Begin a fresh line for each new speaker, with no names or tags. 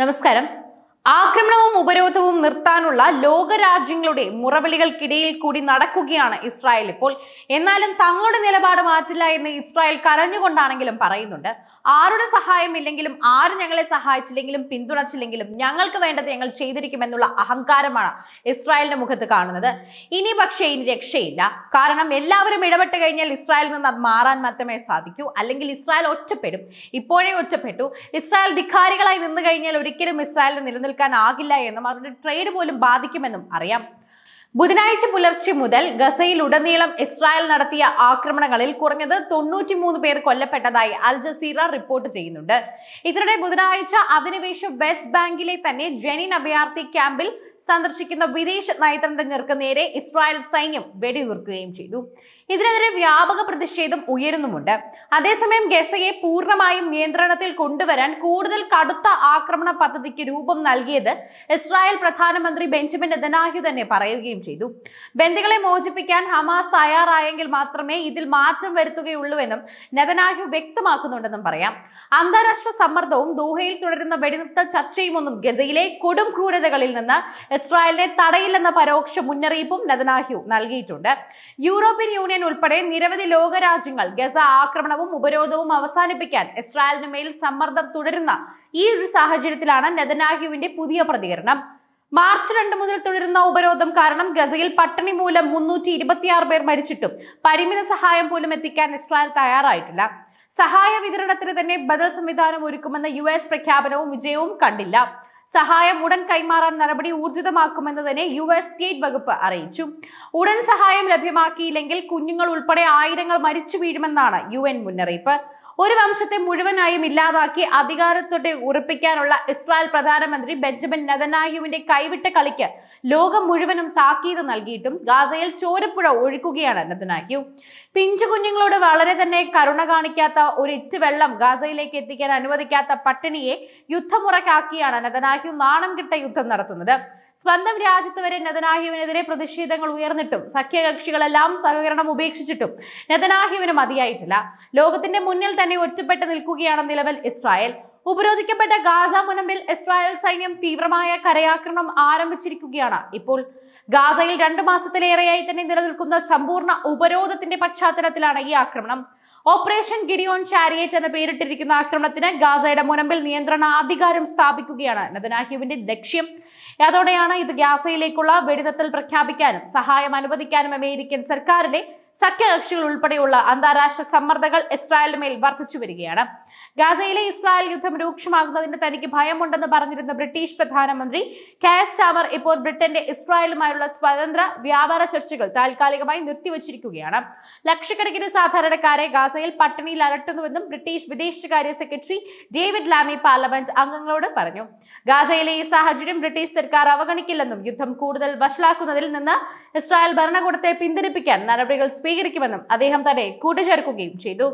നമസ്കാരം ആക്രമണവും ഉപരോധവും നിർത്താനുള്ള ലോകരാജ്യങ്ങളുടെ മുറവിളികൾക്കിടയിൽ കൂടി നടക്കുകയാണ് ഇസ്രായേൽ ഇപ്പോൾ. എന്നാലും തങ്ങളുടെ നിലപാട് മാറ്റില്ല എന്ന് ഇസ്രായേൽ കരഞ്ഞുകൊണ്ടാണെങ്കിലും പറയുന്നുണ്ട്. ആരുടെ സഹായം ഇല്ലെങ്കിലും ആര് ഞങ്ങളെ സഹായിച്ചില്ലെങ്കിലും പിന്തുണച്ചില്ലെങ്കിലും ഞങ്ങൾക്ക് വേണ്ടത് ഞങ്ങൾ ചെയ്തിരിക്കുമെന്നുള്ള അഹങ്കാരമാണ് ഇസ്രായേലിന്റെ മുഖത്ത് കാണുന്നത്. ഇനി പക്ഷേ ഇനി രക്ഷയില്ല. കാരണം എല്ലാവരും ഇടപെട്ട് കഴിഞ്ഞാൽ ഇസ്രായേലിൽ നിന്ന് അത് മാറാൻ മാത്രമേ സാധിക്കൂ. അല്ലെങ്കിൽ ഇസ്രായേൽ ഒറ്റപ്പെടും. ഇപ്പോഴേ ഒറ്റപ്പെട്ടു. ഇസ്രായേൽ ധിക്കാരികളായി നിന്ന് കഴിഞ്ഞാൽ ഒരിക്കലും ഇസ്രായേലിന് നിലനിൽക്കാനാകില്ല എന്നും അവരുടെ ട്രേഡ് പോലും ബാധിക്കുമെന്നും അറിയാം. ബുധനാഴ്ച പുലർച്ചെ മുതൽ ഗസയിൽ ഉടനീളം ഇസ്രായേൽ നടത്തിയ ആക്രമണങ്ങളിൽ കുറഞ്ഞത് തൊണ്ണൂറ്റിമൂന്ന് പേർ കൊല്ലപ്പെട്ടതായി അൽ ജസീറ റിപ്പോർട്ട് ചെയ്യുന്നുണ്ട്. ഇതിനിടെ ബുധനാഴ്ച അധിനിവേശ വെസ്റ്റ് ബാങ്കിലെ തന്നെ ജെനിൻ അഭയാർത്ഥി ക്യാമ്പിൽ സന്ദർശിക്കുന്ന വിദേശ നയതന്ത്രജ്ഞർക്ക് നേരെ ഇസ്രായേൽ സൈന്യം വെടിയുതിർക്കുകയും ചെയ്തു. ഇതിനെതിരെ വ്യാപക പ്രതിഷേധം ഉയരുന്നുമുണ്ട്. അതേസമയം ഗസയെ പൂർണമായും നിയന്ത്രണത്തിൽ കൊണ്ടുവരാൻ കൂടുതൽ കടുത്ത ആക്രമണ പദ്ധതിക്ക് രൂപം നൽകിയത് ഇസ്രായേൽ പ്രധാനമന്ത്രി ബെഞ്ചമിൻ നെതന്യാഹു തന്നെ പറയുകയും ചെയ്തു. ബന്ദികളെ മോചിപ്പിക്കാൻ ഹമാസ് തയ്യാറായെങ്കിൽ മാത്രമേ ഇതിൽ മാറ്റം വരുത്തുകയുള്ളൂവെന്നും നെതന്യാഹു വ്യക്തമാക്കുന്നുണ്ടെന്നും പറയാം. അന്താരാഷ്ട്ര സമ്മർദ്ദവും ദോഹയിൽ തുടരുന്ന വെടിനിർത്തൽ ചർച്ചയും ഒന്നും ഗസയിലെ കൊടും ക്രൂരതകളിൽ നിന്ന് ഇസ്രായേലിനെ തടയില്ലെന്ന പരോക്ഷ മുന്നറിയിപ്പും നെതനാഹ്യു നൽകിയിട്ടുണ്ട്. യൂറോപ്യൻ യൂണിയൻ ഉൾപ്പെടെ നിരവധി ലോകരാജ്യങ്ങൾ ഗസ ആക്രമണവും ഉപരോധവും അവസാനിപ്പിക്കാൻ ഇസ്രായേലിന് മേൽ സമ്മർദ്ദം തുടരുന്ന ഈ ഒരു സാഹചര്യത്തിലാണ് നെതനാഹ്യുവിന്റെ പുതിയ പ്രതികരണം. മാർച്ച് രണ്ട് മുതൽ തുടരുന്ന ഉപരോധം കാരണം ഗസയിൽ പട്ടിണി മൂലം മുന്നൂറ്റി ഇരുപത്തിയാറ് പേർ മരിച്ചിട്ടും പരിമിത സഹായം പോലും എത്തിക്കാൻ ഇസ്രായേൽ തയ്യാറായിട്ടില്ല. സഹായ വിതരണത്തിന് തന്നെ ബദൽ സംവിധാനം ഒരുക്കുമെന്ന യു എസ് പ്രഖ്യാപനവും വിജയവും കണ്ടില്ല. സഹായം ഉടൻ കൈമാറാൻ നടപടി ഊർജിതമാക്കുമെന്ന് തന്നെ യു എസ് സ്റ്റേറ്റ് വകുപ്പ് അറിയിച്ചു. ഉടൻ സഹായം ലഭ്യമാക്കിയില്ലെങ്കിൽ കുഞ്ഞുങ്ങൾ ഉൾപ്പെടെ ആയിരങ്ങൾ മരിച്ചു വീഴുമെന്നാണ് യു എൻ മുന്നറിയിപ്പ്. ഒരു വംശത്തെ മുഴുവനായും ഇല്ലാതാക്കി അധികാരത്തോടെ ഉറപ്പിക്കാനുള്ള ഇസ്രായേൽ പ്രധാനമന്ത്രി ബെഞ്ചമിൻ നെതന്യാഹുവിന്റെ കൈവിട്ട കളിക്ക് ലോകം മുഴുവനും താക്കീത് നൽകിയിട്ടും ഗാസയിൽ ചോരപ്പുഴ ഒഴുക്കുകയാണ് നെതനാക്യു പിഞ്ചു കുഞ്ഞുങ്ങളോട് വളരെ തന്നെ കരുണ കാണിക്കാത്ത ഒരു ഇറ്റ് വെള്ളം ഗാസയിലേക്ക് എത്തിക്കാൻ അനുവദിക്കാത്ത പട്ടിണിയെ യുദ്ധമുറക്കാക്കിയാണ് നെതനാഹ്യു നാണം കിട്ട യുദ്ധം നടത്തുന്നത്. സ്വന്തം രാജ്യത്ത് വരെ നെതനാഹ്യുവിനെതിരെ പ്രതിഷേധങ്ങൾ ഉയർന്നിട്ടും സഖ്യകക്ഷികളെല്ലാം സഹകരണം ഉപേക്ഷിച്ചിട്ടും നെതനാഹ്യുവിന് മതിയായിട്ടില്ല. ലോകത്തിന്റെ മുന്നിൽ തന്നെ ഒറ്റപ്പെട്ട് നിൽക്കുകയാണ് നിലവിൽ ഇസ്രായേൽ. ഉപരോധിക്കപ്പെട്ട ഗാസ മുനമ്പിൽ ഇസ്രായേൽ സൈന്യം തീവ്രമായ കരയാക്രമണം ആരംഭിച്ചിരിക്കുകയാണ്. ഇപ്പോൾ ഗാസയിൽ രണ്ടു മാസത്തിലേറെയായി തന്നെ നിലനിൽക്കുന്ന സമ്പൂർണ ഉപരോധത്തിന്റെ പശ്ചാത്തലത്തിലാണ് ഈ ആക്രമണം. ഓപ്പറേഷൻ ഗിരിയോൺ ചാരിയേറ്റ് എന്ന് പേരിട്ടിരിക്കുന്ന ആക്രമണത്തിന് ഗാസയുടെ മുനമ്പിൽ നിയന്ത്രണാധികാരം സ്ഥാപിക്കുകയാണ്. നെതനാഹ്യുവിന്റെ ലക്ഷ്യം അതോടെയാണ് ഇത് ഗാസയിലേക്കുള്ള വെടിനത്തൽ പ്രഖ്യാപിക്കാനും സഹായം അനുവദിക്കാനും അമേരിക്കൻ സർക്കാരിന്റെ സഖ്യകക്ഷികൾ ഉൾപ്പെടെയുള്ള അന്താരാഷ്ട്ര സമ്മർദ്ദങ്ങൾ ഇസ്രായേലിന് മേൽ വർദ്ധിച്ചു വരികയാണ്. ഗാസയിലെ ഇസ്രായേൽ യുദ്ധം രൂക്ഷമാകുന്നതിന് തനിക്ക് ഭയമുണ്ടെന്ന് പറഞ്ഞിരുന്ന ബ്രിട്ടീഷ് പ്രധാനമന്ത്രി കാസ്റ്റാമർ സ്റ്റാമർ ഇപ്പോൾ ബ്രിട്ടന്റെ ഇസ്രായേലുമായുള്ള സ്വതന്ത്ര വ്യാപാര ചർച്ചകൾ താൽക്കാലികമായി നിർത്തിവച്ചിരിക്കുകയാണ്. ലക്ഷക്കണക്കിന് സാധാരണക്കാരെ ഗാസയിൽ പട്ടിണിയിൽ അലട്ടുന്നുവെന്നും ബ്രിട്ടീഷ് വിദേശകാര്യ സെക്രട്ടറി ഡേവിഡ് ലാമി പാർലമെന്റ് അംഗങ്ങളോട് പറഞ്ഞു. ഗാസയിലെ ഈ സാഹചര്യം ബ്രിട്ടീഷ് സർക്കാർ അവഗണിക്കില്ലെന്നും യുദ്ധം കൂടുതൽ വഷളാക്കുന്നതിൽ നിന്ന് ഇസ്രായേൽ ഭരണകൂടത്തെ പിന്തിരിപ്പിക്കാൻ നടപടികൾ സ്വീകരിക്കുമെന്നും അദ്ദേഹം തന്നെ കൂട്ടിച്ചേർക്കുകയും ചെയ്തു.